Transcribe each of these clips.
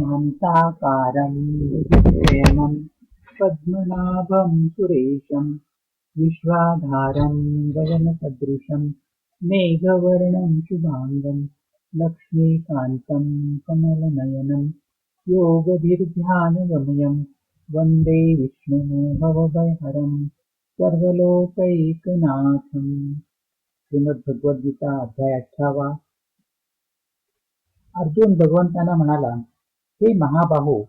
शान्ताकारं विश्वेमं पद्मनाभं सुरेशं विश्वाधारं गगनसदृशं मेघवर्णं शुभाङ्गं लक्ष्मीकान्तं कमलनयनं योगभिर्ध्यानगमयं वन्दे विष्णुं भवभयहरं सर्वलोकैकनाथम् श्रीमद्भगवद्गीता अध्याय अठरावा। अर्जुन भगवंतांना म्हणाला हे महाबाहो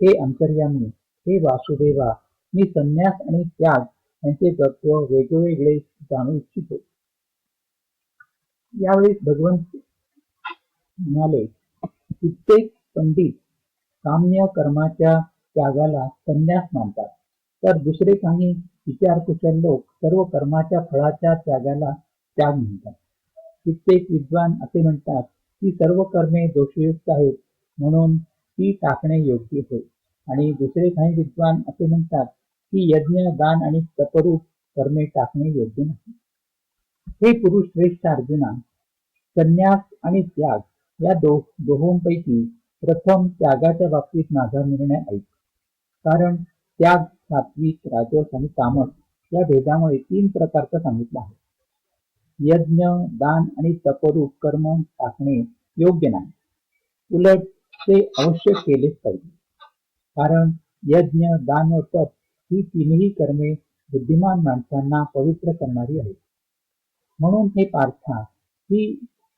हे अंतर्यामी हे वासुदेवा मी संन्यास आणि त्याग यांचे तत्व वेगवेगळे जाणू इच्छितो. यावेळी भगवंत म्हणाले कित्येक पंडित काम्य कर्माच्या त्यागाला संन्यास मानतात. तर दुसरे काही विचारकुशल लोक सर्व कर्माच्या फळाच्या त्यागाला त्याग म्हणतात. कित्येक विद्वान असे म्हणतात की सर्व कर्मे दोषयुक्त आहेत. म्हणून ती टाकणे योग्य होय. आणि दुसरे काही विद्वान असे म्हणतात की यज्ञ दान आणि तपरूप कर्मे टाकणे योग्य नाही. हे पुरुष श्रेष्ठ अर्जुना संन्यास आणि त्याग या दो दोहोंपैकी प्रथम त्यागाच्या बाबतीत माझा निर्णय ऐक. कारण त्याग सात्विक राजस आणि तामस या भेदामुळे तीन प्रकारचा सांगितला आहे. यज्ञ दान आणि तपरूप कर्म टाकणे योग्य नाही. उलट ते अवश्य केलेच पाहिजे. कारण यज्ञ दान व तप ही तीनही कर्मे बुद्धिमान माणसांना पवित्र करणारी आहेत. म्हणून हे पार्था ही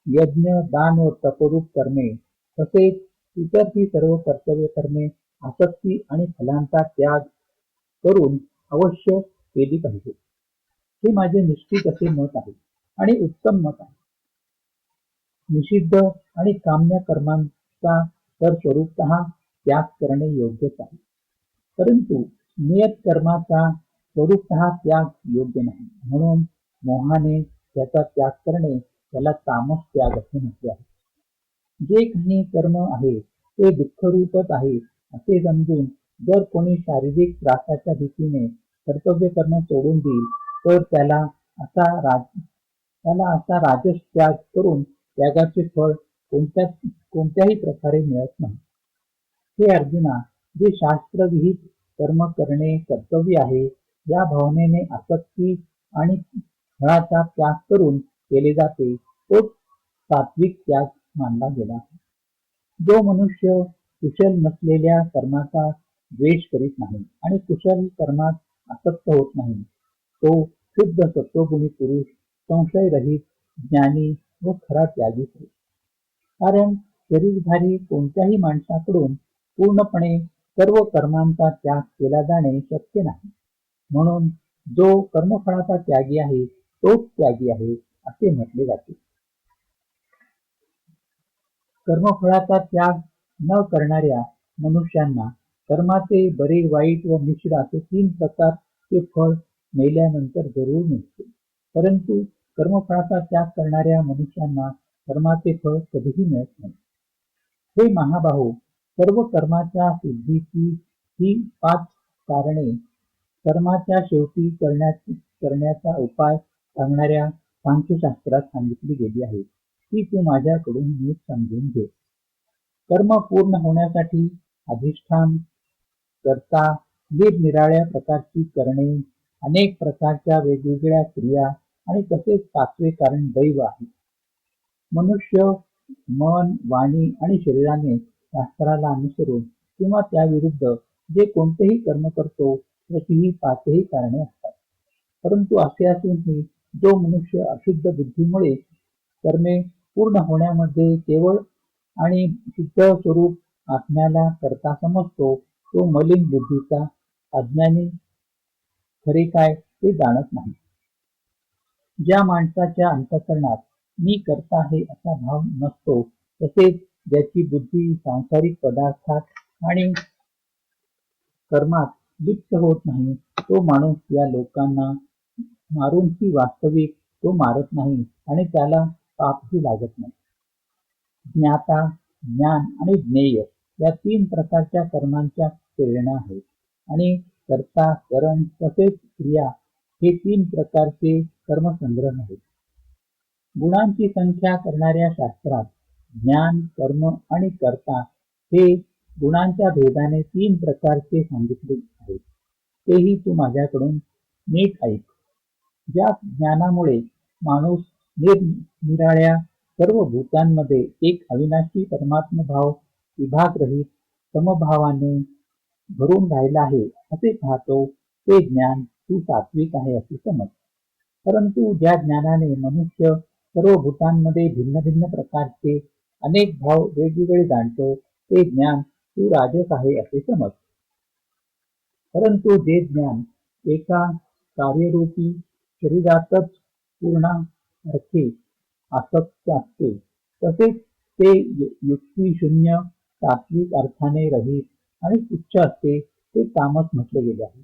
यज्ञ दान व तपरूप कर्मे तसेच इतर ही सर्व कर्तव्य कर्मे आसक्ती आणि फलांचा त्याग करून अवश्य केली पाहिजे हे माझे निश्चित असे मत आहे आणि उत्तम मत आहे. निषिद्ध आणि काम्य कर्मांचा तर स्वरूपत त्याग करणे योग्यच आहे. परंतु नियत कर्माचा स्वरूपत त्याग योग्य नाही. म्हणून मोहाने त्याचा त्याग करणे त्याला तामस त्याग असे म्हटले आहे. जे काही कर्म आहे ते दुःखरूपच आहे असे समजून जर कोणी शारीरिक त्रासाच्या भीतीने कर्तव्य कर्म सोडून देईल तर त्याला असा राज त्याला असा राजस त्याग करून त्यागाचे फळ कोणत्या कोणत्याही प्रकारे मिळत नाही. हे अर्जुना जे शास्त्रविहित कर्म करणे कर्तव्य आहे या भावनेने आसक्ती आणि फळाचा त्याग करून केले जाते तोच सात्विक त्याग मानला गेला. जो मनुष्य कुशल नसलेल्या कर्माचा द्वेष करीत नाही आणि कुशल कर्मात आसक्त होत नाही तो शुद्ध सत्वगुणी पुरुष संशयरहित ज्ञानी व खरा त्यागी होय कारण शरीरधारी कोणत्याही माणसाकडून पूर्णपणे सर्व कर्मांचा त्याग केला जाणे शक्य नाही. म्हणून जो कर्मफळाचा त्यागी आहे तोच त्यागी आहे असे म्हटले जाते. कर्मफळाचा त्याग न करणाऱ्या मनुष्यांना कर्माचे बरे वाईट व मिश्र असे तीन प्रकारचे फळ मेल्यानंतर जरूर मिळते. परंतु कर्मफळाचा त्याग करणाऱ्या मनुष्यांना कर्माचे फळ कधीही मिळत नाही. हे महाबाहू सर्व कर्माच्या सिद्धीची ही पाच कारणे कर्माच्या शेवटी करण्याची करण्याचा उपाय सांगणाऱ्या सांख्यशास्त्रात सांगितली गेली आहे. ती तू माझ्याकडून नीट समजून घे. कर्म पूर्ण होण्यासाठी अधिष्ठान करता निरनिराळ्या प्रकारची करणे अनेक प्रकारच्या वेगवेगळ्या क्रिया आणि तसेच पाचवे कारण दैव आहे. मनुष्य मन वाणी आणि शरीराने शास्त्राला अनुसरून किंवा त्याविरुद्ध जे कोणतेही कर्म करतो त्याची ही पाचही कारणे असतात. परंतु असे असूनही जो मनुष्य अशुद्ध बुद्धीमुळे कर्मे पूर्ण होण्यामध्ये केवळ आणि शुद्ध स्वरूप आत्म्याला करता समजतो तो मलिन बुद्धीचा अज्ञानी खरे काय ते जाणत नाही. ज्या माणसाच्या अंतकरणात मी करता आहे असा भाव नसतो. तसेच ज्याची बुद्धी सांसारिक पदार्थात आणि कर्मात लिप्त होत नाही तो माणूस या लोकांना मारून ती वास्तविक तो मारत नाही आणि त्याला पापही लागत नाही. ज्ञाता ज्ञान आणि ज्ञेय या तीन प्रकारच्या कर्मांच्या प्रेरणा आहेत. आणि कर्ता करण तसेच क्रिया हे तीन प्रकारचे कर्मसंग्रह आहेत. गुणांची संख्या करणाऱ्या शास्त्रात ज्ञान कर्म आणि कर्ता हे गुणांच्या भेदाने तीन प्रकारचे सांगितले आहेत. तेही तू माझ्याकडून नीट ऐक. ज्या ज्ञानामुळे माणूस निरनिराळ्या सर्व भूतांमध्ये एक अविनाशी परमात्म भाव विभागरहित समभावाने भरून राहिला आहे असे पाहतो ते ज्ञान तू सात्विक आहे असे समज. परंतु ज्या ज्ञानाने मनुष्य सर्व भूतांमध्ये भिन्न भिन्न प्रकारचे अनेक भाव वेगवेगळे जाणतो ते ज्ञान तू राजस आहे असे समज परंतु जे ज्ञान एका कार्यरूपी शरीरातच पूर्णासारखे आसक्त असते तसेच ते युक्तिशून्य सात्विक अर्थाने रहित आणि उच्च असते ते तामस म्हटले गेले आहे.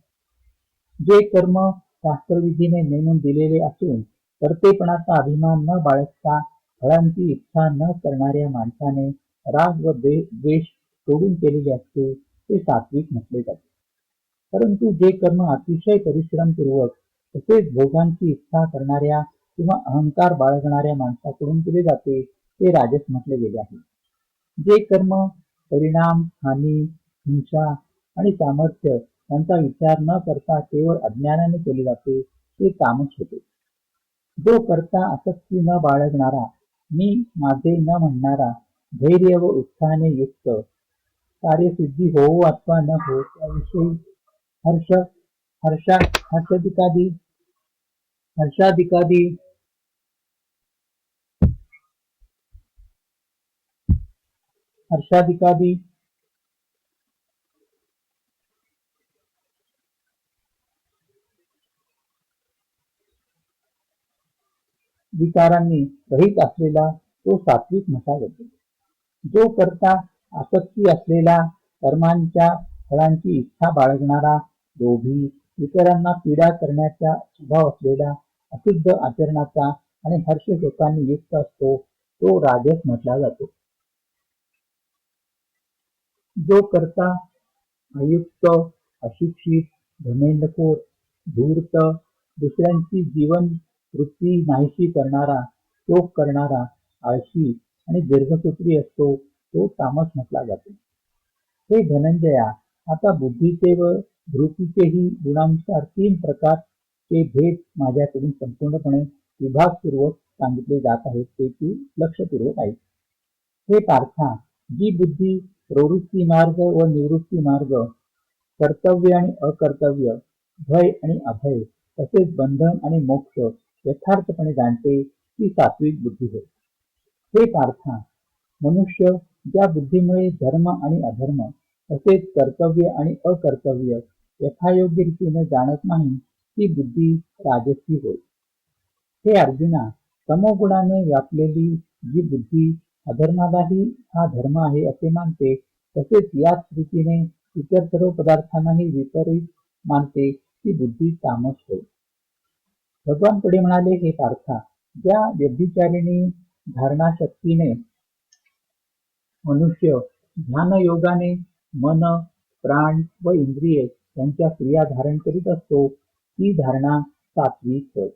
जे कर्म शास्त्रविधीने नेमून दिलेले असून कर्तेपणाचा अभिमान न बाळगता फळांची इच्छा न करणाऱ्या माणसाने राग व द्वेष सोडून केलेले असते ते सात्विक म्हटले जाते. परंतु जे कर्म अतिशय परिश्रमपूर्वक तसेच भोगांची इच्छा करणाऱ्या किंवा अहंकार बाळगणाऱ्या माणसाकडून केले जाते ते राजस म्हटले गेले आहे. जे कर्म परिणाम हानी हिंसा आणि सामर्थ्य यांचा विचार न करता केवळ अज्ञानाने केले जाते ते कामच होते. जो करता आसक्ती न बाळगणारा मी माझे न म्हणणारा धैर्य व उत्साहाने युक्त कार्यसिद्धी होऊ अथवा न हो त्याविषयी हर्ष हर्षा हर्षाधिकादी हर्षाधिकादी हर्षाधिकादी विकारांनी रहित असलेला तो सात्विक म्हटला जातो जो करता आसक्ती असलेला कर्मांच्या फळांची इच्छा बाळगणारा लोभी इतरांना पीडा करण्याचा स्वभाव असलेला अशुद्ध आचरणाचा आणि हर्ष शोकांनी युक्त असतो तो राजस म्हटला जातो. जो करता अयुक्त अशिक्षित धमेंडखोर धूर्त दुसऱ्यांची जीवन वृत्ती नाहीशी करणारा शोक करणारा आळशी आणि दीर्घसूत्री असतो तो तामस म्हटला जातो. हे धनंजया आता बुद्धीचे व धृतीचेही गुणानुसार तीन प्रकारचे भेद माझ्याकडून संपूर्णपणे विभागपूर्वक सांगितले जात आहेत ते तू लक्षपूर्वक आहे हे पार्था जी बुद्धी प्रवृत्ती मार्ग व निवृत्ती मार्ग कर्तव्य आणि अकर्तव्य भय आणि अभय तसेच बंधन आणि मोक्ष यथार्थपणे जाणते ती सात्विक बुद्धी होय. हे पार्था मनुष्य ज्या बुद्धीमुळे धर्म आणि अधर्म तसेच कर्तव्य आणि अकर्तव्य यथायोग्य रीतीने जाणत नाही ती बुद्धी राजसी होय. हे अर्जुना तमोगुणाने व्यापलेली जी बुद्धी अधर्मालाही हा धर्म आहे असे मानते तसेच याच रीतीने इतर सर्व पदार्थांनाही विपरीत मानते ती बुद्धी तामस होय. भगवान पुढे म्हणाले हे पार्था ज्या व्यभिचारिणी धारणा शक्तीने मनुष्य ध्यान योगाने मन प्राण व इंद्रिये यांच्या क्रिया धारण करीत असतो ती धारणा सात्विक होय.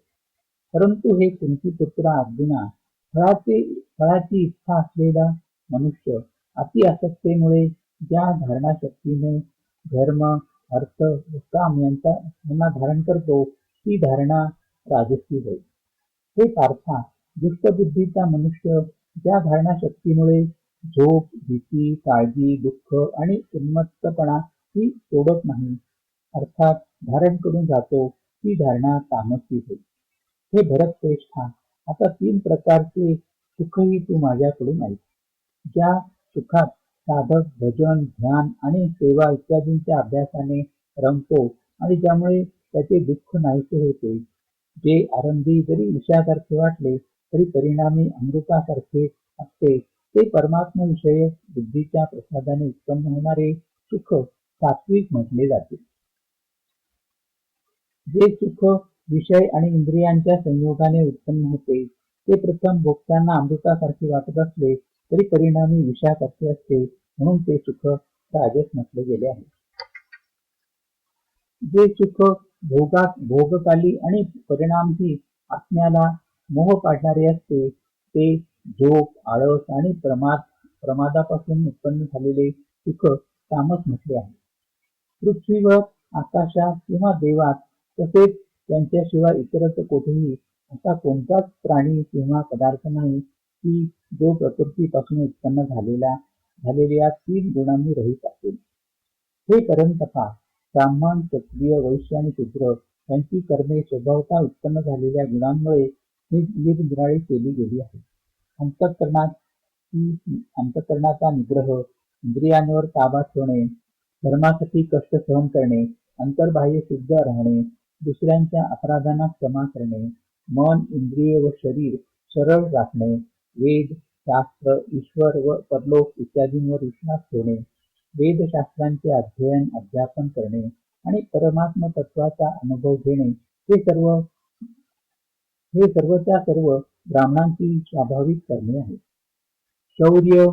परंतु हे कुंती पुत्र अर्जुना फळाचे फळाची इच्छा असलेला मनुष्य अति आसक्तेमुळे ज्या धारणा शक्तीने धर्म अर्थ व काम यांचा धारण करतो ती धारणा राजसी होय हे पार्था दुष्टबुद्धीचा मनुष्य ज्या धारणा शक्तीमुळे झोप भीती काळजी दुःख आणि उन्मत्तपणा ही सोडत नाही. अर्थात धारण करून जातो ती धारणा तामसी होय हे भरत श्रेष्ठा आता तीन प्रकारचे सुखही तू माझ्याकडून ऐक ज्या सुखात साधक भजन ध्यान आणि सेवा इत्यादींच्या अभ्यासाने रमतो आणि ज्यामुळे त्याचे दुःख नाहीसे होते. जे आरंभी जरी विषयासारखे वाटले तरी परिणामी अमृतासारखे असते. ते परमात्मविषयक बुद्धीच्या प्रसादाने उत्पन्न होणारे सुख सात्विक म्हटले जाते. जे सुख विषय आणि इंद्रियांच्या संयोगाने उत्पन्न होते ते प्रथम भोगताना अमृतासारखे वाटत असले तरी परिणामी विषयासारखे असते म्हणून ते सुख राजस म्हटले गेले आहे. जे सुख भोगात भोगकाली आणि परिणामही आत्म्याला मोह काढणारे असते ते झोप आळस आणि प्रमाद प्रमादापासून उत्पन्न झालेले सुख तामस म्हटले आहे. पृथ्वीवर आकाशात किंवा देवात तसेच त्यांच्याशिवाय इतरच कोठेही असा कोणताच प्राणी किंवा पदार्थ नाही की जो प्रकृतीपासून उत्पन्न झालेला झालेल्या तीन गुणांनी रहित असेल. हे परंतपा ब्राह्मण क्षत्रिय वैश्य आणि शूद्र यांची कर्मे स्वभावता उत्पन्न झालेल्या गुणांमुळे निरनिराळी केली गेली आहे. अंतःकरणात अंतःकरणाचा निग्रह इंद्रियांवर ताबा ठेवणे धर्मासाठी कष्ट सहन करणे अंतर्बाह्य शुद्ध राहणे दुसऱ्यांच्या अपराधांना क्षमा करणे मन इंद्रिय व शरीर सरळ राखणे वेद शास्त्र ईश्वर व परलोक इत्यादींवर विश्वास ठेवणे वेदशास्त्रांचे अध्ययन अध्यापन करणे आणि परमात्म तत्वाचा अनुभव घेणे हे सर्व हे सर्वच्या सर्व ब्राह्मणांची स्वाभाविक करणे आहे. शौर्य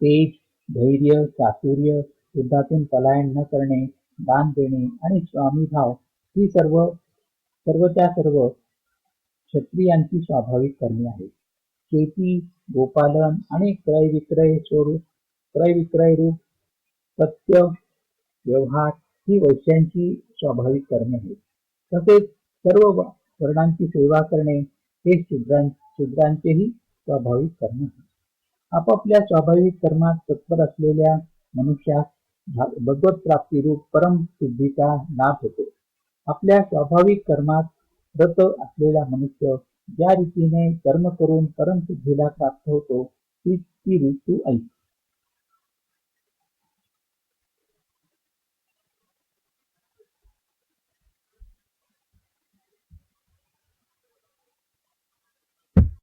तेज धैर्य चातुर्य युद्धातून पलायन न करणे दान देणे आणि स्वामीभाव ही सर्व सर्वच्या सर्व क्षत्रियांची स्वाभाविक करणे आहे. शेती गोपालन आणि क्रय विक्रय स्वरूप क्रय विक्रय रूप सत्य व्यवहार ही वैश्यांची स्वाभाविक करणे आहे तसेच सर्व वर्णांची सेवा करणे हे शूद्रां शूद्रांचेही स्वाभाविक कर्म आहे आपापल्या स्वाभाविक कर्मात तत्पर असलेल्या मनुष्यास भगवत प्राप्तीरूप परम सिद्धीचा लाभ होतो. आपल्या स्वाभाविक कर्मात रत असलेला मनुष्य ज्या रीतीने कर्म करून परमसिद्धीला प्राप्त होतो ती ती ऋतू ऐक